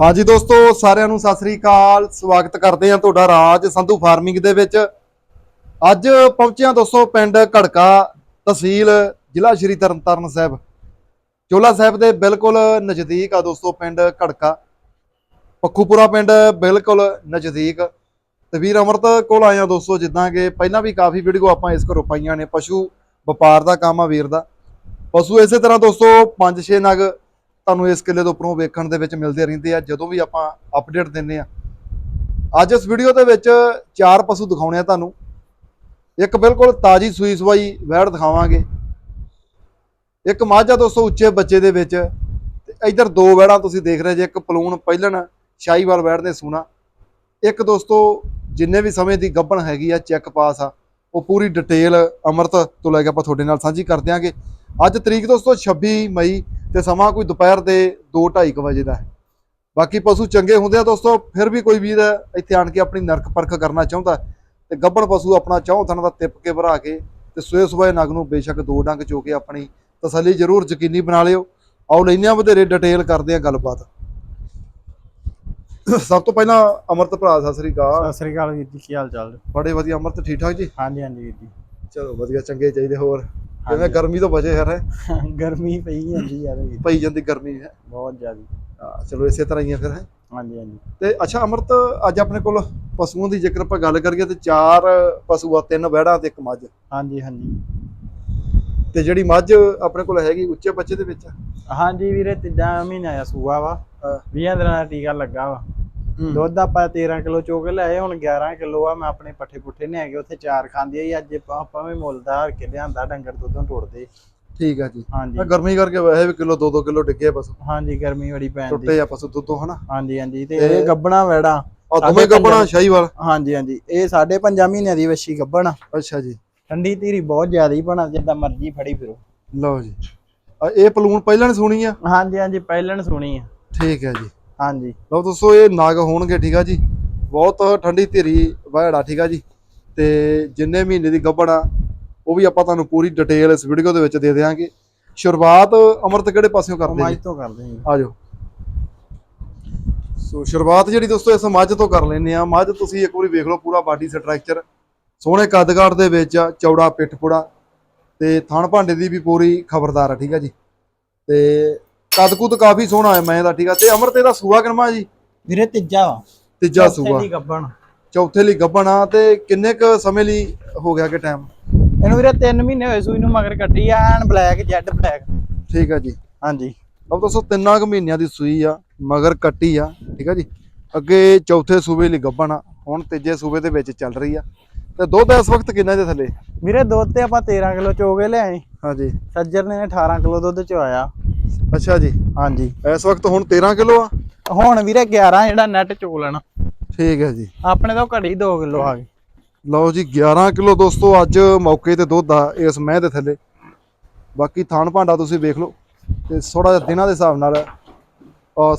ਹਾਂਜੀ ਦੋਸਤੋ, ਸਾਰਿਆਂ ਨੂੰ ਸਤਿ ਸ੍ਰੀ ਅਕਾਲ। ਸਵਾਗਤ ਕਰਦੇ ਹਾਂ ਤੁਹਾਡਾ ਰਾਜ ਸੰਧੂ ਫਾਰਮਿੰਗ ਦੇ ਵਿੱਚ। ਅੱਜ ਪਹੁੰਚਿਆ ਦੋਸਤੋ ਪਿੰਡ ਘੜਕਾ ਤਹਿਸੀਲ, ਜ਼ਿਲ੍ਹਾ ਸ਼੍ਰੀ ਤਰਨਤਾਰਨ ਸਾਹਿਬ। ਚੋਲਾ ਸਾਹਿਬ ਦੇ ਬਿਲਕੁਲ ਨਜ਼ਦੀਕ ਆ ਦੋਸਤੋ ਪਿੰਡ ਘੜਕਾ। ਪੱਖੂਪੁਰਾ ਪਿੰਡ ਬਿਲਕੁਲ ਨਜ਼ਦੀਕ। ਤੇ ਵੀਰ ਅਮਰਤ ਕੋਲ ਆਏ ਹਾਂ ਦੋਸਤੋ, ਜਿੱਦਾਂ ਕਿ ਪਹਿਲਾਂ ਵੀ ਕਾਫੀ ਵੀਡੀਓ ਆਪਾਂ ਇਸ ਘਰੋਂ ਪਾਈਆਂ ਨੇ, ਪਸ਼ੂ ਵਪਾਰ ਦਾ ਕੰਮ ਆ ਵੀਰ ਦਾ। ਪਸ਼ੂ ਇਸੇ ਤਰ੍ਹਾਂ ਦੋਸਤੋ 5-6 ਨਗ ਤੁਹਾਨੂੰ ਇਸ ਕਿੱਲੇ ਤੋਂ ਉੱਪਰੋਂ ਵੇਖਣ ਦੇ ਵਿੱਚ ਮਿਲਦੇ ਰਹਿੰਦੇ ਆ। ਜਦੋਂ ਵੀ ਆਪਾਂ ਅਪਡੇਟ ਦਿੰਨੇ ਆ। ਅੱਜ ਇਸ ਵੀਡੀਓ ਦੇ ਵਿੱਚ ਚਾਰ ਪਸ਼ੂ ਦਿਖਾਉਣੇ ਆ ਤੁਹਾਨੂੰ। ਇੱਕ ਬਿਲਕੁਲ ਤਾਜੀ ਸੂਈ ਸਵਾਈ ਵੈੜ ਦਿਖਾਵਾਂਗੇ। ਇੱਕ ਮਾਝਾ ਦੋਸਤੋ ਉੱਚੇ ਬੱਚੇ ਦੇ ਵਿੱਚ ਤੇ ਇਧਰ ਦੋ ਵੈੜਾਂ ਤੁਸੀਂ ਦੇਖ ਰਹੇ ਜੇ। ਇੱਕ ਪਲੂਣ, ਪਹਿਲਣ, ਸ਼ਾਹੀਵਾਲ ਵੈੜ ਦੇ ਸੂਣਾ ਇੱਕ ਦੋਸਤੋ, ਜਿੰਨੇ ਵੀ ਸਮੇਂ ਦੀ ਗੱਭਣ ਹੈਗੀ ਆ, ਚੈੱਕ ਪਾਸ ਆ। ਉਹ ਪੂਰੀ ਡਿਟੇਲ ਅਮਰਤ ਤੋਂ ਲੈ ਕੇ ਆਪਾਂ ਤੁਹਾਡੇ ਨਾਲ ਸਾਂਝੀ ਕਰ ਦਿਆਂਗੇ। ਅੱਜ ਤਰੀਕ ਦੋਸਤੋ 26 ਮਈ ਤੇ ਸਮਾਂ ਕੋਈ ਦੁਪਹਿਰ ਦੇ 2:30 ਵਜੇ ਦਾ ਹੈ। ਬਾਕੀ ਪਸ਼ੂ ਚੰਗੇ ਹੁੰਦੇ ਆ ਦੋਸਤੋ ਫਿਰ ਵੀ ਕੋਈ ਵੀਰ ਇੱਥੇ ਆਣ ਕੇ ਆਪਣੀ ਨਰਕ ਪਰਖ ਕਰਨਾ ਚਾਹੁੰਦਾ ਤੇ ਗੱਭਣ ਪਸ਼ੂ ਆਪਣਾ ਚਾਹੋ ਥਣ ਦਾ ਤਿਪ ਕੇ ਭਰਾ ਕੇ ਤੇ ਸਵੇਰ ਸਵੇਰ ਨਗ ਨੂੰ ਬੇਸ਼ੱਕ ਦੋ ਡੰਗ ਚੋ ਕੇ ਆਪਣੀ ਤਸੱਲੀ ਜ਼ਰੂਰ ਯਕੀਨੀ ਬਣਾ ਲਿਓ। ਆਓ ਲੈਨੇ ਆ ਵਧੇਰੇ ਡਿਟੇਲ ਕਰਦੇ ਆ ਗੱਲਬਾਤ। ਸਭ ਤੋਂ ਪਹਿਲਾਂ ਅਮਰਤ ਭਰਾ ਸਤਿ ਸ੍ਰੀ ਅਕਾਲ। ਸਤਿ ਸ੍ਰੀ ਅਕਾਲ ਵੀਰ ਜੀ ਕੀ ਹਾਲ ਚਾਲ? ਬੜੇ ਵਧੀਆ ਅਮਰਤ ਠੀਕ ਠਾਕ ਜੀ? ਹਾਂਜੀ ਹਾਂਜੀ ਵੀਰ ਜੀ। ਚਲੋ ਵਧੀਆ ਚੰਗੇ ਚਾਹੀਦੇ ਹੋਰ। ਹਾਂਜੀ। ਗਰਮੀ ਤੋਂ ਬਚੇ ਯਾਰ। ਗਰਮੀ ਪਈ ਜਾਂਦੀ ਯਾਰ ਪਈ ਜਾਂਦੀ ਗਰਮੀ ਹੈ। ਬਹੁਤ ਜ਼ਿਆਦੀ। ਹਾਂ, ਚਲੋ ਇਸੇ ਤਰ੍ਹਾਂ ਹੀ ਆ ਫਿਰ ਹੈ। ਹਾਂਜੀ ਹਾਂਜੀ। ਤੇ ਅੱਛਾ ਅਮਰਤ ਅੱਜ ਆਪਣੇ ਕੋਲ ਪਸ਼ੂਆਂ ਦੀ ਜੇਕਰ ਆਪਾਂ ਗੱਲ ਕਰੀਏ ਤੇ ਚਾਰ ਪਸ਼ੂ ਆ ਤਿੰਨ ਵਹਿੜਾਂ ਤੇ ਇੱਕ ਮੱਝ। ਹਾਂਜੀ ਹਾਂਜੀ। ਤੇ ਜਿਹੜੀ ਮੱਝ ਆਪਣੇ ਕੋਲ ਹੈਗੀ ਉੱਚੇ ਬੱਚੇ ਦੇ ਵਿੱਚ। ਹਾਂਜੀ ਵੀਰੇ ਤੀਜਾ ਮਹੀਨਾ ਆ ਸੂਆ ਵਾ। ਹਾਂ। 20 ਦਿਨਾਂ ਦਾ ਟੀਕਾ ਲੱਗਾ ਵਾ। ਦੁੱਧ ਆਪਾਂ 13 ਕਿਲੋ ਚੋ ਕੇ ਲਿਆਏ ਹੁਣ 11 ਕਿਲੋ ਆ ਮੈਂ ਆਪਣੇ ਪੱਠੇ ਪੁੱਠੇ ਨੇ ਹੈਗੇ ਉੱਥੇ ਚਾਰ ਖਾਂਦੀ ਆ ਜੀ ਅੱਜ ਆਪਾਂ- ਵੀ ਮੁੱਲ ਦਾ ਹਰ ਕੇ ਲਿਆਂਦਾ ਡੰਗਰ ਦੁੱਧੋਂ ਟੁੱਟਦੇ ਠੀਕ ਆ ਜੀ। ਹਾਂਜੀ। ਗਰਮੀ ਕਰਕੇ ਵੈਸੇ ਵੀ ਕਿਲੋ 2-2 ਕਿਲੋ ਡਿੱਗੇ ਪਸ਼ੂ ਹਾਂਜੀ ਗਰਮੀ ਬੜੀ ਪੈਂਦੀ ਟੁੱਟੇ ਆ ਪਸ਼ੂ ਦੁੱਧੋਂ ਹਨਾ? ਹਾਂਜੀ ਹਾਂਜੀ ਤੇ ਇਹ ਗੱਬਣਾ ਵੈੜਾ। ਆ ਦੋਵੇਂ ਗੱਬਣਾ ਸ਼ਾਹੀਵਾਲ। ਹਾਂਜੀ ਹਾਂਜੀ ਇਹ ਸਾਢੇ ਪੰਜਾਂ ਮਹੀਨਿਆਂ ਦੀ ਵੱਛੀ ਗੱਬਣ ਅੱਛਾ ਜੀ। ਠੰਡੀ ਧੀਰੀ ਬਹੁਤ ਜ਼ਿਆਦਾ ਹੀ ਬਣਾ ਜਿੱਦਾਂ ਮਰਜ਼ੀ ਫੜੀ ਫਿਰੋ। ਲਓ ਜੀ। ਇਹ ਪਲੂਣ ਪਹਿਲਾਂ ਸੁਣੀ ਆ? ਹਾਂਜੀ ਹਾਂਜੀ ਪਹਿਲਣ ਸੁਣੀ ਆ। ਠੀਕ ਹੈ ਜੀ। ਹਾਂਜੀ। ਲਓ ਦੋਸਤੋ ਇਹ ਨਾਗ ਹੋਣਗੇ ਠੀਕ ਆ ਜੀ। ਬਹੁਤ ਠੰਡੀ ਧੀਰੀ ਵਹਿੜਾ ਠੀਕ ਆ ਜੀ। ਤੇ ਜਿੰਨੇ ਮਹੀਨੇ ਦੀ ਗੱਭਣ ਆ ਉਹ ਵੀ ਆਪਾਂ ਤੁਹਾਨੂੰ ਪੂਰੀ ਡਿਟੇਲ ਇਸ ਵੀਡੀਓ ਦੇ ਵਿੱਚ ਦੇ ਦੇਵਾਂਗੇ ਸ਼ੁਰੂਆਤ ਅਮਰਤ ਕਿਹੜੇ ਪਾਸਿਓਂ ਕਰਦੇ ਮੱਝ ਜੀ ਤੋਂ ਕਰਦੇ ਹਾਂ ਜਾਓ। ਸੋ ਸ਼ੁਰੂਆਤ ਜਿਹੜੀ ਦੋਸਤੋ ਇਸ ਮੱਝ ਤੋਂ ਕਰ ਲੈਨੇ ਆ। ਮੱਝ ਤੁਸੀਂ ਇੱਕ ਵਾਰੀ ਵੇਖ ਲਓ ਪੂਰਾ ਬਾਡੀ ਸਟਰਕਚਰ ਸੋਹਣੇ ਕੱਦਕਾਠ ਦੇ ਵਿੱਚ ਆ, ਚੌੜਾ ਪਿੱਠ ਪੁੜਾ ਤੇ ਥਣ ਭਾਂਡੇ ਦੀ ਵੀ ਪੂਰੀ ਖਬਰਦਾਰ ਆ ਠੀਕ ਆ ਜੀ। ਤੇ ਕੱਦਕੂਦ ਕਾਫੀ ਸੋਹਣਾ ਹੈ ਮੈਂ ਦਾ ਠੀਕ ਆ। ਤੇ ਅਮਰਤ ਇਹਦਾ ਸੂਆ ਕਿਨਮਾ ਜੀ? ਵੀਰੇ ਤੀਜਾ। ਤੀਜਾ ਸੂਆ। ਗੱਬਣ ਚੌਥੇ ਲਈ ਗੱਭਣ ਆ ਤੇ ਕਿੰਨੇ ਕ ਸਮੇਂ ਲਈ ਹੋ ਗਿਆ ਕਿ ਟਾਈਮ ਇਹਨੂੰ ਵੀਰੇ 3 ਮਹੀਨੇ ਹੋਏ ਸੂਈ ਨੂੰ ਮਗਰ ਕੱਢੀ ਆ ਐਨ ਬਲੈਕ ਜੈਡ ਬਲੈਕ ਠੀਕ ਆ ਜੀ। ਹਾਂਜੀ। ਅਬ ਦੋਸਤੋ ਤਿੰਨਾਂ ਕੁ ਮਹੀਨਿਆਂ ਦੀ ਸੂਈ ਆ ਮਗਰ ਕੱਟੀ ਆ ਠੀਕ ਆ ਜੀ। ਅੱਗੇ ਚੌਥੇ ਸੂਬੇ ਲਈ ਗੱਭਣ ਆ ਹੁਣ ਤੀਜੇ ਸੂਬੇ ਦੇ ਵਿੱਚ ਚੱਲ ਰਹੀ ਆ। ਤੇ ਦੁੱਧ ਇਸ ਵਕਤ ਕਿੰਨਾ ਦੇ ਥੱਲੇ? ਵੀਰੇ ਦੁੱਧ ਤੇ ਆਪਾਂ 13 ਕਿਲੋ ਚੋਗੇ ਲਿਆਏ। ਹਾਂਜੀ। ਸੱਜਰ ਨੇ 18 ਕਿਲੋ ਦੁੱਧ ਚੋਇਆ। ਅੱਛਾ ਜੀ। ਹਾਂਜੀ। ਇਸ ਵਕਤ ਹੁਣ 13 ਕਿਲੋ ਆ? ਹੁਣ ਵੀਰੇ 11 ਜਿਹੜਾ ਨੈਟ ਚੋ ਲੈਣਾ ਠੀਕ ਹੈ ਜੀ। ਆਪਣੇ ਤੋਂ ਘੜੀ 2 ਕਿਲੋ ਆ। ਗਈ ਲਓ ਜੀ 11 ਕਿਲੋ ਦੋਸਤੋ ਅੱਜ ਮੌਕੇ ਤੇ ਦੁੱਧ ਆ ਇਸ ਮਹਿ ਦੇ ਥੱਲੇ। ਬਾਕੀ ਥਾਣ ਭਾਂਡਾ ਤੁਸੀਂ ਵੇਖ ਲਓ ਤੇ ਥੋੜਾ ਜਿਹਾ ਦਿਨਾਂ ਦੇ ਹਿਸਾਬ ਨਾਲ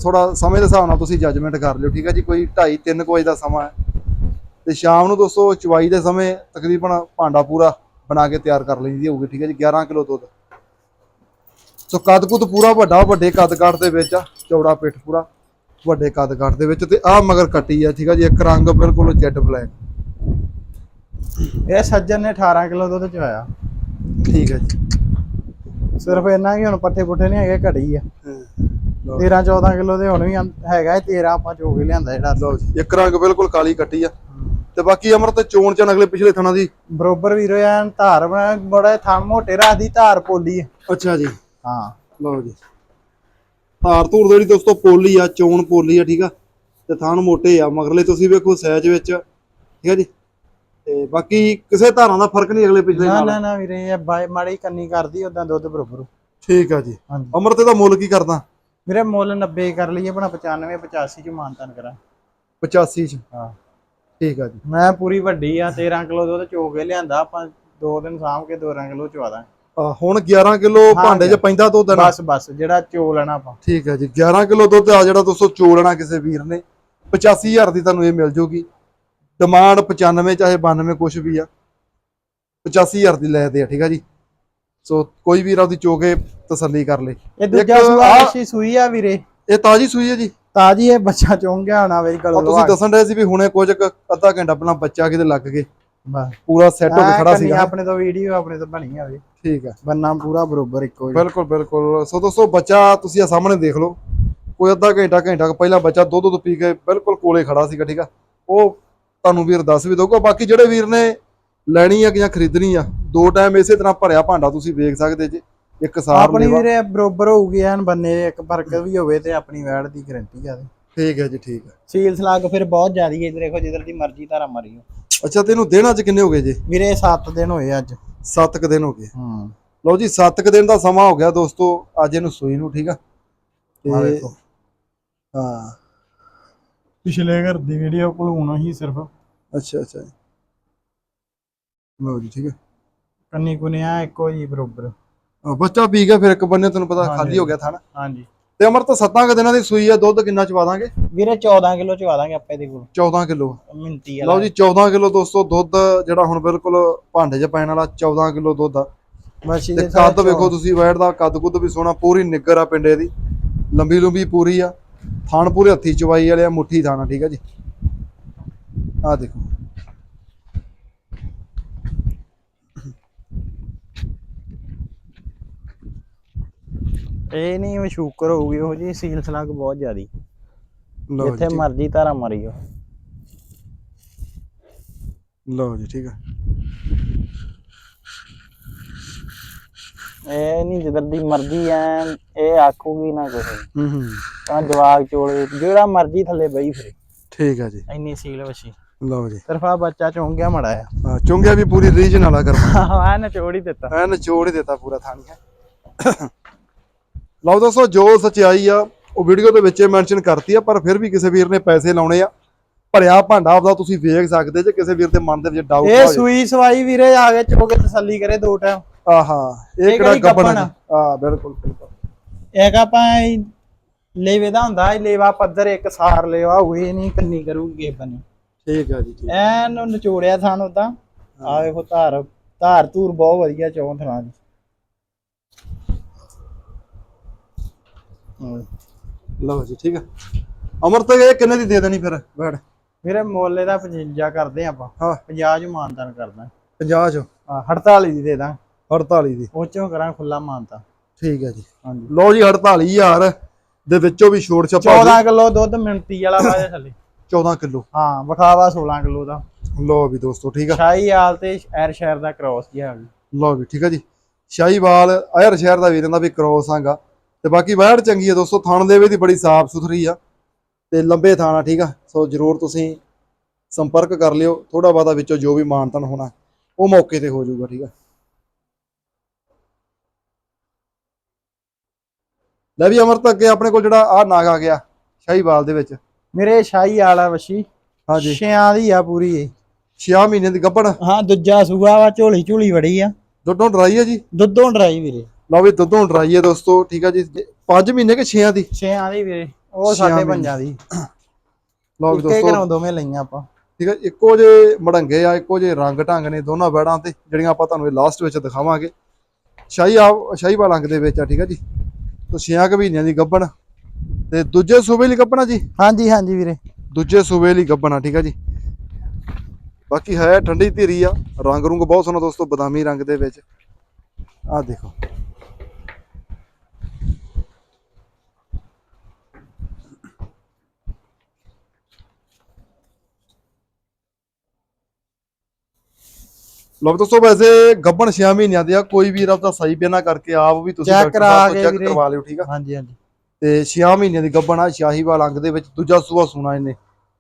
ਥੋੜਾ ਸਮੇਂ ਦੇ ਹਿਸਾਬ ਨਾਲ ਤੁਸੀਂ ਜੱਜਮੈਂਟ ਕਰ ਲਿਓ ਠੀਕ ਹੈ ਜੀ? ਕੋਈ 2:30 3 ਵਜੇ ਦਾ ਸਮਾਂ ਹੈ। ਤੇ ਸ਼ਾਮ ਨੂੰ ਦੋਸਤੋ ਚਵਾਈ ਦੇ ਸਮੇਂ ਤਕਰੀਬਨ ਭਾਂਡਾ ਪੂਰਾ ਬਣਾ ਕੇ ਤਿਆਰ ਕਰ ਲੈਂਦੀ ਹੋਊਗੀ ਠੀਕ ਹੈ ਜੀ? 11 ਕਿਲੋ ਦੁੱਧ। ਸੋ ਕੱਦ ਕੁੱਦ ਪੂਰਾ ਵੱਡਾ ਵੱਡੇ ਕੱਦ ਕਾਠ ਦੇ ਵਿੱਚ ਆ ਚੌੜਾ ਪਿੱਠ ਪੂਰਾ ਵੱਡੇ ਕੱਦ ਕਾਠ ਦੇ ਵਿੱਚ ਤੇ ਆ ਮਗਰ ਕੱਟੀ ਆ ਠੀਕ ਹੈ ਜੀ ਇੱਕ ਰੰਗ ਬਿਲਕੁਲ ਜੈਡ ਬਲੈਕ। ਇਹ ਸੱਜਰ ਨੇ 18 ਕਿਲੋ ਦੁੱਧ ਚੋਇਆ ਠੀਕ ਹੈ ਜੀ। ਸਿਰਫ ਇੰਨਾ ਕਿ ਹੁਣ ਪੱਠੇ ਪੁੱਠੇ ਨਹੀਂ ਹੈਗੇ ਘੜੀ ਆ। ਲਓ 13 14 ਕਿਲੋ ਦੇ ਹੁਣ ਵੀ ਆਂ- ਹੈਗਾ ਇਹ 13 ਆਪਾਂ ਚੋ ਕੇ ਲਿਆਂਦਾ ਜਿਹੜਾ। ਲਓ ਜੀ ਇੱਕ ਰੰਗ ਬਿਲਕੁਲ ਕਾਲੀ ਕੱਟੀ ਆ। ਤੇ ਬਾਕੀ ਅਮਰ ਤੇ ਚੋਣ ਚਨ ਅਗਲੇ ਪਿਛਲੇ ਥਣਾ ਦੀ। ਬਰੋਬਰ ਵੀਰੋ ਐਨ ਧਾਰ ਬਣਾ ਬੜਾ ਥਾਂ ਮੋਟੇ ਰਾਦੀ ਧਾਰ ਪੋਲੀ ਆ। ਅੱਛਾ ਜੀ। ਹਾਂ। ਲਓ ਜੀ। ਧੂਰ ਜਿਹੜੀ ਦੋਸਤੋ ਪੋਲੀ ਆ ਚੋਣ ਪੋਲੀ ਆ ਠੀਕ ਆ? ਤੇ ਥਣ ਮੋਟੇ ਆ ਮਗਰਲੇ ਤੁਸੀਂ ਵੇਖੋ ਸਾਈਜ਼ ਵਿੱਚ ਠੀਕ ਆ ਜੀ? ਤੇ ਬਾਕੀ ਕਿਸੇ ਧਾਰਾਂ ਦਾ ਫ਼ਰਕ ਨਹੀਂ ਅਗਲੇ ਪਿਛਲੇ ਨਾ ਨਾਲ? ਨਾ ਨਾ ਵੀਰੇ ਇਹ ਬਾਈ ਮਾੜੀ ਕੰਨੀ ਕਰਦੀ ਉਦਾਂ ਦੁੱਧ ਬਰੋਬਰ ਠੀਕ ਆ ਜੀ। ਹਾਂਜੀ। ਅਮਰ ਤੇ ਦਾ ਮੁੱਲ ਕੀ ਕਰਦਾ? ਵੀਰੇ ਮੁੱਲ 90 ਕਰ ਲਈਏ ਆਪਣਾ 95 85 ਚ ਮਾਨਤਨ ਕਰਾਂ। 85 ਚ? ਹਾਂ। ਠੀਕ ਆ ਜੀ। ਮੈਂ ਪੂਰੀ ਵੱਡੀ ਆ 13 ਕਿਲੋ ਦੁੱਧ ਚੋ ਕੇ ਲਿਆਂਦਾ ਆਪਾਂ ਦੋ ਦਿਨ ਸਾਂਭ ਕੇ 12 ਕਿਲੋ ਚਵਾ ਦਾਂ ਆ, ਹੁਣ 11 ਕਿਲੋ ਭਾਂਡੇ 'ਚ ਪੈਂਦਾ ਦੁੱਧ ਨਾ ਬਸ ਬਸ ਜਿਹੜਾ ਚੋ ਲੈਣਾ ਆਪਾਂ। ਠੀਕ ਹੈ ਜੀ 11 ਕਿਲੋ ਦੁੱਧ ਆ ਜਿਹੜਾ ਦੋਸਤੋ ਚੋਲਣਾ ਕਿਸੇ ਵੀਰ ਨੇ। 85000 ਦੀ ਤੁਹਾਨੂੰ ਇਹ ਮਿਲ ਜੂਗੀ। ਡਿਮਾਂਡ 95 ਚਾਹੇ 92 ਕੁਛ ਵੀ ਆ। 85000 ਦੀ ਲੈਦੇ ਆ ਠੀਕ ਆ ਜੀ। ਸੋ ਕੋਈ ਵੀਰ ਆਪਦੀ ਚੋਕੇ ਤਸੱਲੀ ਕਰ ਲੇ। ਇਹ ਦੂਜਾ ਸੂਆ ਅੱਛੀ ਸੂਈ ਆ ਵੀਰੇ। ਇਹ ਤਾਜੀ ਸੂਈ ਹੈ ਜੀ। ਤਾਜੀ ਇਹ ਬੱਚਾ ਚੁੰਗ ਗਿਆ ਹੋਣਾ ਵੇ ਗਲੋਂ ਆ ਤੁਸੀਂ ਦੱਸਣ ਰਹੇ ਸੀ ਵੀ ਹੁਣੇ ਕੁਝ ਕੁ ਅੱਧਾ ਘੰਟਾ ਪਹਿਲਾਂ ਬੱਚਾ ਕਿਤੇ ਲੱਗ ਗਏ। ਬਸ। ਪੂਰਾ ਸੈੱਟ ਹੋ ਕੇ ਖੜਾ ਸੀਗਾ। ਆਪਣੇ ਤੋਂ ਵੀਡੀਓ ਆਪਣੇ ਤੋਂ ਬਣੀ ਹੋਵੇ ਠੀਕ ਹੈ ਬੰਨਾ ਪੂਰਾ ਬਰੋਬਰ ਇੱਕੋ ਜਿਹਾ। ਬਿਲਕੁਲ ਬਿਲਕੁਲ। ਸੋ ਦੋਸਤੋ ਬੱਚਾ ਤੁਸੀਂ ਆ ਸਾਹਮਣੇ ਦੇਖ ਲਓ। ਕੋਈ ਅੱਧਾ ਘੰਟਾ ਘੰਟਾ ਪਹਿਲਾਂ ਬੱਚਾ ਦੁੱਧ ਦੁੱਧ ਪੀ ਕੇ ਬਿਲਕੁਲ ਕੋਲੇ ਖੜਾ ਸੀਗਾ ਠੀਕ ਆ? ਉਹ ਤੁਹਾਨੂੰ ਵੀਰ ਦੱਸ ਵੀ ਦਊਗਾ। ਬਾਕੀ ਜਿਹੜੇ ਵੀਰ ਨੇ ਲੈਣੀ ਆ ਜਾਂ ਖਰੀਦਣੀ ਆ ਦੋ ਟਾਈਮ ਇਸੇ ਤਰ੍ਹਾਂ ਭਰਿਆ ਭਾਂਡਾ ਤੁਸੀਂ ਵੇਖ ਸਕਦੇ ਜੀ। ਇੱਕ ਸਾਰ ਆਪਣੀ ਵੀਰੇ ਬਰੋਬਰ ਹੋਊਗੀ ਐਨ ਬੰਨੇ ਇੱਕ ਫ਼ਰਕ ਵੀ ਹੋਵੇ ਤੇ ਆਪਣੀ ਵੈੜ ਦੀ ਗਾਰੰਟੀ ਆ ਠੀਕ ਹੈ ਜੀ ਠੀਕ ਹੈ। ਸੀਲ ਸਲਾਗ ਫਿਰ ਬਹੁਤ ਜ਼ਿਆਦੀ ਹੈ ਦੇਖੋ ਜਿੱਧਰ ਦੀ ਮਰਜ਼ੀ ਧਾਰਾ ਮਾਰੀਓ ਅੱਛਾ ਤੇ ਇਹਨੂੰ ਦਿਨ ਅੱਜ ਕਿੰਨੇ ਹੋ ਗਏ ਜੀ? ਵੀਰੇ 7 ਦਿਨ ਹੋਏ ਅੱਜ। 7 ਕੁ ਦਿਨ ਹੋ ਗਏ। ਹੂੰ। ਲਓ ਜੀ 7 ਕੁ ਦਿਨ ਦਾ ਸਮਾਂ ਹੋ ਗਿਆ ਦੋਸਤੋ ਅੱਜ ਇਹਨੂੰ ਸੂਈ ਨੂੰ ਠੀਕ ਆ? ਤੇ ਹਾਂ। ਪਿਛਲੇ ਘਰ ਦੀ ਵੀਡੀਓ ਭਲੂਣਾ ਹੀ ਸਿਰਫ। ਅੱਛਾ ਅੱਛਾ ਜੀ। ਲਓ ਜੀ ਠੀਕ ਹੈ ਕੰਨੀ ਕੁਨਿਆ ਇੱਕੋ ਜੀ ਬਰੋਬਰ। ਬੱਚਾ ਪੀ ਗਿਆ ਫਿਰ ਇੱਕ ਬੰਨੇ ਤੁਹਾਨੂੰ ਪਤਾ। ਖਾਲੀ ਹੋ ਗਿਆ ਥਾਣਾ। ਹਾਂਜੀ। ਤੇ ਅਮਰ ਤਾਂ ਸੱਤਾਂ ਕੁ ਦਿਨਾਂ ਦੀ ਸੂਈ ਆ ਦੁੱਧ ਕਿੰਨਾ ਚਵਾ ਦਾਂਗੇ? ਵੀਰੇ 14 ਕਿਲੋ ਚਵਾ ਦਾਂਗੇ ਆਪਾਂ ਇਹਦੇ ਕੋਲ। 14 ਕਿਲੋ। ਮਿੰਤੀ ਵਾਲਾ। ਲਓ ਜੀ 14 ਕਿਲੋ ਦੋਸਤੋ ਦੁੱਧ ਜਿਹੜਾ ਹੁਣ ਬਿਲਕੁਲ ਭਾਂਡੇ 'ਚ ਪੈਣ ਵਾਲਾ 14 ਕਿਲੋ ਦੁੱਧ ਆ। ਤੇ ਇਹਦੇ ਕੱਦ ਵੇਖੋ ਤੁਸੀਂ ਵੈੜ ਦਾ ਕੱਦ ਕੁੱਦ ਵੀ ਸੋਹਣਾ ਪੂਰੀ ਨਿੱਗਰ ਆ ਪਿੰਡੇ ਦੀ। ਲੰਬੀ ਲੰਬੀ ਪੂਰੀ ਆ। ਥਣ ਪੂਰੇ ਹੱਥੀ ਚਵਾਈ ਵਾਲੇ ਆ ਮੁੱਠੀ ਥਾਣਾ ਠੀਕ ਆ ਜੀ। ਆ ਦੇਖੋ। ਇਹ ਨਹੀਂ ਮਸ਼ੂਕਰ ਹੋਊਗੀ ਉਹ ਜੀ ਸੀਲ ਸਲਾਗ ਬਹੁਤ ਜ਼ਿਆਦੀ। ਲਓ ਜੀ ਜਿੱਥੇ ਠੀਕ- ਮਰਜ਼ੀ ਧਾਰਾ ਮਾਰੀਓ ਲਓ ਜੀ ਠੀਕ ਆ। ਇਹ ਨਹੀਂ ਜਿੱਧਰ ਦੀ ਮਰਜ਼ੀ ਐ ਇਹ ਆਖੂਗੀ ਨਾ ਕੁਛ। ਹੂੰ ਹੂੰ। ਤਾਂ ਜਵਾਗ ਚੋਲੇ ਜਿਹੜਾ ਮਰਜ਼ੀ ਥੱਲੇ ਬਈ ਫਿਰੇ। ਠੀਕ ਆ ਜੀ। ਇੰਨੀ ਸੀਲ ਵਸ਼ੀ ਲਓ ਜੀ। ਤਰਫਾ ਬੱਚਾ ਚੁੰਗ ਗਿਆ ਮੜਾ ਆ ਆ ਚੁੰਗਿਆ ਵੀ ਪੂਰੀ ਰੀਜਨ ਵਾਲਾ ਕਰਮਾ। ਆ ਨਚੋੜ ਹੀ ਦਿੱਤਾ। ਐ ਨਿਚੋੜ ਹੀ ਦਿੱਤਾ ਪੂਰਾ ਥਾਣੀ। ਹੈ ਲਓ ਦੋਸਤੋ ਜੋ ਸਚਾਈ ਆ ਉਹ ਵੀਡੀਓ ਦੇ ਵਿੱਚ ਮੈਂਸ਼ਨ ਕਰਤੀ ਆ ਪਰ ਫਿਰ ਵੀ ਕਿਸੇ ਵੀਰ ਨੇ ਪੈਸੇ ਲਾਉਣੇ ਆ। ਭਰਿਆ ਭਾਂਡਾ ਆਪਦਾ ਤੁਸੀਂ ਵੇਖ ਸਕਦੇ ਜੇ ਕਿਸੇ ਵੀਰ ਦੇ ਮਨ ਦੇ ਵਿੱਚ ਡਾਊਟ ਇਹ ਸੂਈ ਸਵਾਈ ਵੀਰੇ ਆ ਕੇ ਚੋਕੇ ਤਸੱਲੀ ਕਰੇ ਦੋ ਟਾਈਮ ਆਹਾ ਇਹ ਇਹ ਕਿਹੜਾ ਗੱਭਣ ਆ? ਆ? ਬਿਲਕੁਲ ਬਿਲਕੁਲ। ਇੱਕ ਆਪਾਂ ਇਹ ਲੇਵੇ ਦਾ ਹੁੰਦਾ ਇਹ ਲੇਵਾ ਪੱਧਰ ਇੱਕ ਸਾਰ ਲੇਵਾ ਹੋਏ ਨਹੀਂ ਕੰਨੀ ਕਰੂਗੀ ਬਨੇ। ਠੀਕ ਆ ਜੀ ਐਨ ਨਚੋੜਿਆ ਥਾਨ ਉਦਾਂ। ਆ ਵੇਖੋ ਧਾਰ ਧਾਰ ਧੂਰ ਬਹੁਤ ਵਧੀਆ ਚੌਂ ਥਾਂ ਦੀ। ਲਓ ਜੀ ਠੀਕ ਆ। ਅਮਰ ਤੇ ਇਹ ਕਿੰਨੇ ਦੀ ਦੇ ਦੇਣੀ ਫਿਰ ਬੈੜ ਵੀਰੇ ਮੁੱਲ ਇਹਦਾ 55 ਕਰਦੇ ਆਪਾਂ। ਹਾਂ। 50 ਚ ਮਾਨਤਾਨ ਕਰਦਾ। 50 ਚੋਂ? ਆ 48 ਦੀ ਦੇ ਦਾਂ। 48 ਦੀ। ਉਹ ਚੋਂ ਕਰਾਂ ਖੁੱਲਾ ਮਾਨਤਾ ਠੀਕ ਹੈ ਜੀ। ਹਾਂਜੀ। ਲਓ ਜੀ 48000 ਦੇ ਵਿੱਚੋਂ ਵੀ ਛੋੜ ਛੱਪਾ 14 ਕਿਲੋ ਦੁੱਧ ਮਿੰਟੀ ਵਾਲਾ ਵਾਜੇ ਥੱਲੇ। 14 ਕਿਲੋ। ਹਾਂ ਵਿਖਾਵਾ 16 ਕਿਲੋ ਦਾ। ਲਓ ਵੀ ਦੋਸਤੋ ਠੀਕ ਆ। ਸ਼ਾਹੀ ਆਲ ਤੇ ਐਰ ਸ਼ਹਿਰ ਦਾ ਕ੍ਰੋਸ ਜਿਹਾ ਵੀ। ਲਓ ਵੀ ਠੀਕ ਆ ਜੀ। ਸ਼ਾਹੀਵਾਲ ਅਹਿਰ ਸ਼ਹਿਰ ਦਾ ਵੀਰਾਂ ਦਾ ਵੀ ਕ੍ਰੋਸ ਆਂਗਾ। ਤੇ ਬਾਕੀ ਵੈੜ ਚੰਗੀ ਆ ਦੋਸਤੋ ਥਣ ਦੇ ਵੀ ਦੀ ਬੜੀ ਸਾਫ਼ ਸੁਥਰੀ ਆ ਤੇ ਲੰਬੇ ਥਾਣਾ ਠੀਕ ਆ? ਸੋ ਜਰੂਰ ਤੁਸੀਂ ਸੰਪਰਕ ਕਰ ਲਿਓ ਥੋੜਾ ਬਾਦਾ ਵਿੱਚੋਂ ਜੋ ਵੀ ਮਾਨਤਨ ਹੋਣਾ ਉਹ ਮੌਕੇ ਤੇ ਹੋ ਜਾਊਗਾ ਠੀਕ ਆ? ਲੈ ਵੀ ਅਮਰਤ ਅੱਗੇ ਆਪਣੇ ਕੋਲ ਜਿਹੜਾ ਆ ਨਾਗ ਆ ਗਿਆ ਸ਼ਾਹੀਵਾਲ ਦੇ ਵਿੱਚ। ਮੇਰੇ ਸ਼ਾਹੀ ਆਲ ਆ ਵਸ਼ੀ। ਹਾਂਜੀ। ਛਿਆਂ ਦੀ ਆ ਪੂਰੀ ਇਹ। 6 ਮਹੀਨੇ ਦੀ ਗੱਭਣ ਹਾਂ ਦੂਜਾ ਸੂਆ ਵਾ ਝੋਲੀ ਝੋਲੀ ਵੜੀ ਆ। ਦੁੱਧੋਂ ਡਰਾਈ ਆ ਜੀ? ਦੁੱਧੋਂ ਡਰਾਈ ਵੀਰੇ। ਲਓ ਵੀ ਦੁੱਧੋਂ ਡਰਾਈ ਆ ਦੋਸਤੋ ਠੀਕ ਆ ਜੀ। 5 ਮਹੀਨੇ ਕਿ 6 ਦੀ? ਛਿਆਂ ਦੀ ਵੀਰੇ ਉਹ ਛਿਆਂ ਸਾਡੇ ਮਹੀਨੇ। ਪੰਜਾਂ ਦੀ। ਲਓ ਵੀ ਦੋਸਤੋ। ਘਰੋਂ ਦੋਵੇਂ ਲਈਆਂ ਆਪਾਂ। ਠੀਕ ਹੈ ਇੱਕੋ ਜੇ ਮੜੰਗੇ ਆ ਇੱਕੋ ਜੇ ਰੰਗ ਢੰਗ ਨੇ ਦੋਨਾਂ ਬੈੜਾਂ ਤੇ ਜਿਹੜੀਆਂ ਆਪਾਂ ਤੁਹਾਨੂੰ ਲਾਸਟ ਵਿੱਚ ਦਿਖਾਵਾਂਗੇ। ਸ਼ਾਹੀ ਆ ਸ਼ਾਹੀਵਾਲ ਅੰਗ ਦੇ ਵਿੱਚ ਆ ਠੀਕ ਹੈ ਜੀ। ਤੋਂ ਛਿਆਂ ਕੁ ਮਹੀਨਿਆਂ ਦੀ ਗੱਭਣ ਤੇ ਦੂਜੇ ਸੂਬੇ ਲਈ ਗੱਭਣਾ ਜੀ? ਹਾਂਜੀ ਹਾਂਜੀ ਵੀਰੇ। ਦੂਜੇ ਸੂਬੇ ਲਈ ਗੱਭਣਾ ਠੀਕ ਹੈ ਜੀ। ਬਾਕੀ ਹੈ ਠੰਡੀ ਧੀਰੀ ਆ ਰੰਗ ਰੁੰਗ ਬਹੁਤ ਸੋਹਣਾ ਦੋਸਤੋ ਬਦਾਮੀ ਰੰਗ ਦੇ ਵਿੱਚ। ਆਹ ਦੇਖੋ। ਲੋ ਦੋਸਤੋ ਵੈਸੇ ਗੱਭਣ 6 ਮਹੀਨਿਆਂ ਦੀ ਆ ਕੋਈ ਵੀ ਆਪਦਾ ਸਹੀ ਬਿਆਨਾ ਕਰਕੇ ਆਪ ਵੀ ਤੁਸੀਂ ਡਾਕਟਰ ਕਰਾ ਕੇ ਚੈੱਕ ਵੀਰੇ। ਕਰਵਾ ਲਿਓ ਠੀਕ ਆ? ਹਾਂਜੀ ਹਾਂਜੀ। ਤੇ 6 ਮਹੀਨਿਆਂ ਦੀ ਗੱਭਣ ਆ ਸ਼ਾਹੀਵਾਲ ਅੰਗ ਦੇ ਵਿੱਚ ਦੂਜਾ ਸੂਆ ਸੁਣਾ ਇਹਨੇ।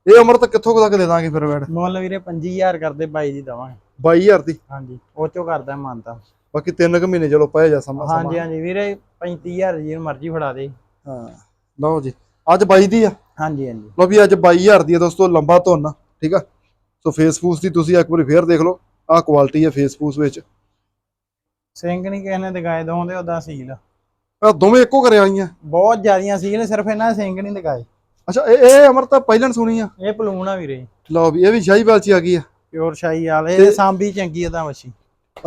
ਇਹ ਅਮਰ ਤੱਕ ਕਿੱਥੋਂ ਤੱਕ ਦੇ ਦਾਂਗੇ ਫਿਰ ਵੈੜ? ਮੁੱਲ ਵੀਰੇ 25000 ਕਰਦੇ ਬਾਈ ਦੀ ਦਵਾਂਗੇ। 22000 ਦੀ? ਹਾਂਜੀ ਉਹ ਚੋਂ ਕਰਦਾ ਮਾਨਤਾ ਬਾਕੀ ਤਿੰਨ ਕੁ ਮਹੀਨੇ ਚਲੋ ਪਏ ਜਾ ਸਮਾਂ ਹਾਂਜੀ ਹਾਂਜੀ ਵੀਰੇ 35000 ਜੀ ਮਰਜ਼ੀ ਫੜਾ ਦੇ। ਹਾਂ ਲਓ ਜੀ। ਅੱਜ 22 ਦੀ ਆ? ਹਾਂਜੀ ਹਾਂਜੀ। ਲਓ ਵੀ ਅੱਜ 22000 ਦੀ ਆ ਦੋਸਤੋ ਲੰਬਾ ਧੁੰਨ ਠੀਕ ਆ? ਸੋ ਫੇਸ ਫੂਸ ਦੀ ਤੁਸੀਂ ਇੱਕ ਵਾਰੀ ਫੇਰ ਦੇਖ ਲਓ। ਆਹ ਕੁਆਲਿਟੀ ਆ ਫੇਸ ਫੂਸ ਵਿੱਚ। ਸਿੰਘ ਨਹੀਂ ਕਿਸੇ ਨੇ ਦਿਖਾਏ ਦੋਂਦੇ ਉਹਦਾ ਸੀਲ। ਆ ਦੋਵੇਂ ਇੱਕੋ ਘਰੇ ਆਈਆਂ। ਬਹੁਤ ਜ਼ਿਆਦੀਆਂ ਸੀਲ ਸਿਰਫ ਇਹਨਾਂ ਦੇ ਸਿੰਘ ਨਹੀਂ ਦਿਖਾਏ। ਅੱਛਾ ਇਹ ਇਹ ਅਮਰਤਾ ਪਹਿਲਾਂ ਸੁਣੀ ਆ। ਇਹ ਪਲੂਣ ਆ ਵੀਰੇ। ਲਓ ਵੀ ਇਹ ਵੀ ਸ਼ਾਹੀਵਾਲ ਚ ਹੀ ਆ ਗਈ ਆ। ਪਿਓਰ ਸ਼ਾਹੀ ਵਾਲੇ ਇਹ ਸਾਂਭੀ ਚੰਗੀ ਉਹਦਾ ਮੱਛੀ।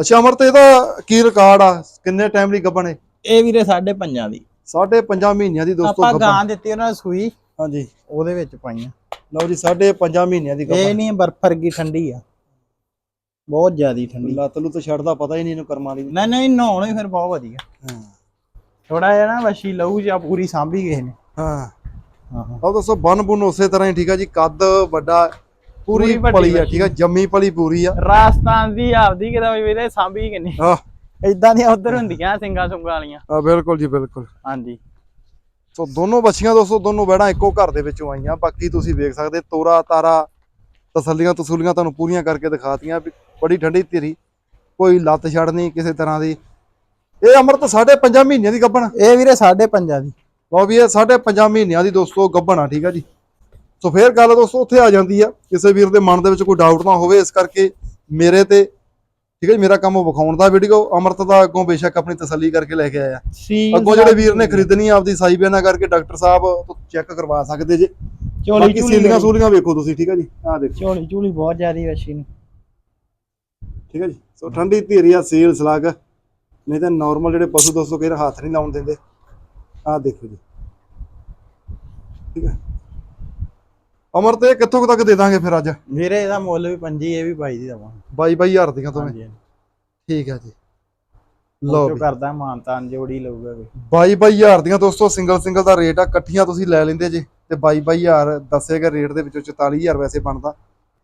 ਅੱਛਾ ਅਮਰਤ ਇਹਦਾ ਕੀ ਰਿਕਾਰਡ ਆ? ਕਿੰਨੇ ਟਾਈਮ ਲਈ ਗੱਭਣ ਹੈ ਇਹ ਵੀਰੇ ਸਾਢੇ ਪੰਜਾਂ ਦੀ। ਸਾਢੇ ਪੰਜਾਂ ਮਹੀਨਿਆਂ ਦੀ ਦੋਸਤੋ ਆਪਾਂ ਗਾਂ ਦਿੱਤੀ ਉਹਨਾਂ ਸੂਈ। ਹਾਂਜੀ। ਉਹਦੇ ਵਿੱਚ ਪਾਈਆਂ। ਲਓ ਜੀ ਸਾਢੇ ਪੰਜਾਂ ਮਹੀਨਿਆਂ ਦੀ ਇਹ ਗੱਭਣ ਨਹੀਂ ਬਰਫ ਵਰਗੀ ਠੰਡੀ ਆ। ਬਹੁਤ ਜ਼ਿਆਦੀ ਠੰਡੀ। ਲੱਤ ਨੂੰ ਤਾਂ ਛੱਡਦਾ ਪਤਾ ਹੀ ਨਹੀਂ ਇਹਨੂੰ ਕਰਮਾਂ ਦੀ। ਨਹੀਂ ਨਹੀਂ ਨਹਾਉਣ ਹੀ ਫਿਰ ਬਹੁਤ ਵਧੀਆ। ਹਾਂ। ਥੋੜਾ ਜਿਹਾ ਨਾ ਵਸ਼ੀ ਲਹੂ ਜਾਂ ਪੂਰੀ ਸਾਂਭੀ ਗਏ ਨੇ। ਹਾਂ। ਹਾਂ ਹਾਂ। ਆਹ ਦੱਸੋ ਬਨ ਬੁਨ ਉਸੇ ਤਰ੍ਹਾਂ ਹੀ ਠੀਕ ਆ ਜੀ ਕੱਦ ਵੱਡਾ ਪੂਰੀ ਪਲੀ ਆ। ਠੀਕ ਆ ਜੰਮੀ ਪਲੀ ਪੂਰੀ ਆ। ਰਾਜਸਥਾਨ ਦੀ ਆਪਦੀ ਕਿਦਾ ਵੀਰੇ ਸਾਂਭੀ ਕਿੰਨੀ ਆਹ। ਇਦਾਂ ਦੀਆਂ ਉਧਰ ਹੁੰਦੀਆਂ ਸਿੰਗਾ ਸੁੰਗਾ ਵਾਲੀਆਂ। ਆ ਬਿਲਕੁਲ ਜੀ ਬਿਲਕੁਲ। ਹਾਂਜੀ। ਸੋ ਦੋਨੋਂ ਬੱਚੀਆਂ ਦੋਸਤੋ ਦੋਨੋਂ ਬੈੜਾਂ ਇੱਕੋ ਘਰ ਦੇ ਵਿੱਚੋਂ ਆਈਆਂ। ਬਾਕੀ ਤੁਸੀਂ ਵੇਖ ਸਕਦੇ ਤੋਰਾ ਤਾਰਾ ਤਸੱਲੀਆਂ ਤਸੂਲੀਆਂ ਤੁਹਾਨੂੰ ਪੂਰੀਆਂ ਕਰਕੇ ਦਿਖਾਤੀਆਂ ਵੀ ਬੜੀ ਠੰਡੀ ਧੀਰੀ। ਕੋਈ ਲੱਤ ਛੜਨੀ ਕਿਸੇ ਤਰ੍ਹਾਂ ਦੀ। ਇਹ ਅਮਰਤ ਸਾਢੇ ਪੰਜਾਂ ਮਹੀਨਿਆਂ ਦੀ ਗੱਭਣ ਇਹ ਵੀਰੇ 5.5 ਦੀ। ਲਓ ਵੀ ਇਹ ਸਾਢੇ ਪੰਜਾਂ ਮਹੀਨਿਆਂ ਦੀ ਦੋਸਤੋ ਗੱਭਣ ਆ ਠੀਕ ਆ ਜੀ। ਸੋ ਫੇਰ ਗੱਲ ਦੋਸਤੋ ਉੱਥੇ ਆ ਜਾਂਦੀ ਆ। ਕਿਸੇ ਵੀਰ ਦੇ ਮਨ ਦੇ ਵਿੱਚ ਕੋਈ ਡਾਊਟ ਨਾ ਹੋਵੇ ਇਸ ਕਰਕੇ ਮੇਰੇ ਤੇ ਠੀਕ ਹੈ ਜੀ ਮੇਰਾ ਕੰਮ ਵਿਖਾਉਣ ਦਾ ਵੀਡੀਓ ਅਮਰਤ ਦਾ ਅੱਗੋਂ ਬੇਸ਼ੱਕ ਆਪਣੀ ਤਸੱਲੀ ਕਰਕੇ ਲੈ ਕੇ ਆਇਆ। ਅੱਗੋਂ ਜਿਹੜੇ ਵੀਰ ਨੇ ਖਰੀਦਣੀ ਆ ਆਪਦੀ ਸਾਈ ਬਿਆਨਾ ਕਰਕੇ ਡਾਕਟਰ ਸਾਹਿਬ ਤੋਂ ਚੈੱਕ ਕਰਵਾ ਸਕਦੇ ਜੇ। ਸੀਲੀਆਂ ਸੂਲੀਆਂ ਵੇਖੋ ਤੁਸੀਂ ਠੀਕ ਆ ਜੀ। ਆਹ ਦੇਖੋ। ਝੋਲੀ ਝੂਲੀ ਬਹੁਤ ਜ਼ਿਆਦੀ ਵਸ਼ੀ ਨੂੰ। ਠੀਕ ਆ ਜੀ? ਸੋ ਠੰਡੀ ਧੀਰੀ ਆ ਸੀਲ ਸਲੱਗ। ਨਹੀਂ ਤਾਂ ਨਾਰਮਲ ਜਿਹੜੇ ਪਸ਼ੂ ਦੋਸਤੋ ਵਾਰ ਹੱਥ ਨਹੀਂ ਲਾਉਣ ਦਿੰਦੇ। ਆਹ ਦੇਖੋ ਜੀ। ਠੀਕ ਹੈ? ਅਮਰ ਤੇ ਕਿੱਥੋਂ ਕੁ ਤੱਕ ਦੇ ਦਾਂਗੇ ਫਿਰ ਅੱਜ? ਵੀਰੇ ਇਹਦਾ ਮੁੱਲ ਵੀ ਪੰਜੀ ਇਹ ਵੀ ਪਾਈ ਦੀ ਦਵਾਂ 22 22000 ਦੀਆਂ ਤੋਂ ਹਾਂਜੀ ਠੀਕ ਆ ਜੀ। ਲਓ ਲੋ ਕਰਦਾ ਮਾਨਤਾਨ ਜੋੜੀ ਲਊਗਾ ਵੀ। 22 22000 ਦੀਆਂ ਦੋਸਤੋ ਸਿੰਗਲ ਸਿੰਗਲ ਦਾ ਰੇਟ ਆ। ਇਕੱਠੀਆਂ ਤੁਸੀਂ ਲੈ ਲੈਂਦੇ ਜੇ। ਤੇ 22 22000 ਦੱਸੇਗਾ ਰੇਟ ਦੇ ਵਿੱਚੋਂ 44000 ਵੈਸੇ ਬਣਦਾ।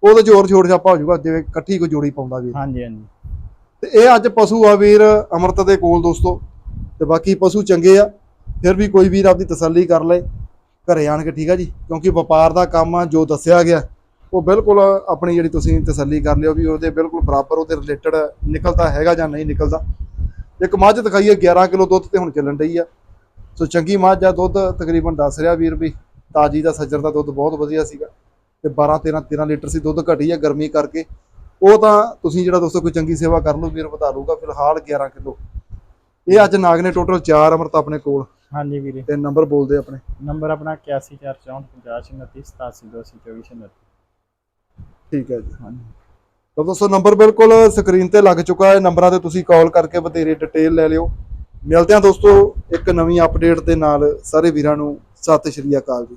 ਉਹਦੇ ਜੋਰ ਛੋੜ ਛਾਪਾ ਹੋ ਜਾਊਗਾ ਜਿਵੇਂ ਇਕੱਠੀ ਕੋਈ ਜੋੜੀ ਪਾਉਂਦਾ ਵੀਰ ਹਾਂਜੀ ਹਾਂਜੀ। ਤੇ ਇਹ ਅੱਜ ਪਸ਼ੂ ਆ ਵੀਰ ਅਮਰਤ ਦੇ ਕੋਲ ਦੋਸਤੋ। ਤੇ ਬਾਕੀ ਪਸ਼ੂ ਚੰਗੇ ਆ ਫਿਰ ਵੀ ਕੋਈ ਵੀਰ ਆਪਦੀ ਤਸੱਲੀ ਕਰ ਲੇ ਘਰੇ ਆਣ ਕੇ ਠੀਕ ਆ ਜੀ। ਕਿਉਂਕਿ ਵਪਾਰ ਦਾ ਕੰਮ ਆ ਜੋ ਦੱਸਿਆ ਗਿਆ ਉਹ ਬਿਲਕੁਲ ਆਪਣੀ ਜਿਹੜੀ ਤੁਸੀਂ ਤਸੱਲੀ ਕਰ ਲਿਓ ਵੀ ਉਹਦੇ ਬਿਲਕੁਲ ਬਰਾਬਰ ਉਹਦੇ ਰਿਲੇਟਡ ਨਿਕਲਦਾ ਹੈਗਾ ਜਾਂ ਨਹੀਂ ਨਿਕਲਦਾ। ਇੱਕ ਮੱਝ ਦਿਖਾਈਏ 11 ਕਿਲੋ ਦੁੱਧ ਤੇ ਹੁਣ ਚੱਲਣ ਡਈ ਆ। ਸੋ ਚੰਗੀ ਮੱਝ ਆ ਦੁੱਧ ਤਕਰੀਬਨ ਦੱਸ ਰਿਹਾ ਵੀਰ ਵੀ ਤਾਜੀ ਦਾ ਸੱਜਰ ਦਾ ਦੁੱਧ ਬਹੁਤ ਵਧੀਆ ਸੀਗਾ। ਤੇ 12 13 13 ਲੀਟਰ ਸੀ ਦੁੱਧ ਘਟੀ ਆ ਗਰਮੀ ਕਰਕੇ। ਉਹ ਤਾਂ ਤੁਸੀਂ ਜਿਹੜਾ ਦੋਸਤੋ ਕੋਈ ਚੰਗੀ ਸੇਵਾ ਕਰ ਲਓ ਵੀਰ ਵਧਾ ਲਊਗਾ ਫਿਲਹਾਲ 11 ਕਿਲੋ। ਇਹ ਅੱਜ ਨਾਗ ਨੇ ਟੋਟਲ 4 ਅਮਰਤ ਆਪਣੇ ਕੋਲ। ਹਾਂਜੀ ਵੀਰੇ। ਤੇ ਨੰਬਰ ਬੋਲਦੇ ਆਪਣੇ। ਨੰਬਰ ਆਪਣਾ 81445029 ਠੀਕ ਹੈ ਜੀ। ਹਾਂਜੀ। ਤਾਂ ਦੋਸਤੋ ਨੰਬਰ ਬਿਲਕੁਲ ਸਕਰੀਨ ਤੇ ਲੱਗ ਚੁੱਕਾ ਹੈ। ਨੰਬਰਾਂ ਤੇ ਤੁਸੀਂ ਕਾਲ ਕਰਕੇ ਬਥੇਰੇ ਡਿਟੇਲ ਲੈ ਲਿਓ। ਮਿਲਦੇ ਹਾਂ ਦੋਸਤੋ ਇੱਕ ਨਵੀਂ ਅਪਡੇਟ ਦੇ ਨਾਲ। ਸਾਰੇ ਵੀਰਾਂ ਨੂੰ ਸਤਿ ਸ਼੍ਰੀ ਅਕਾਲ ਜੀ।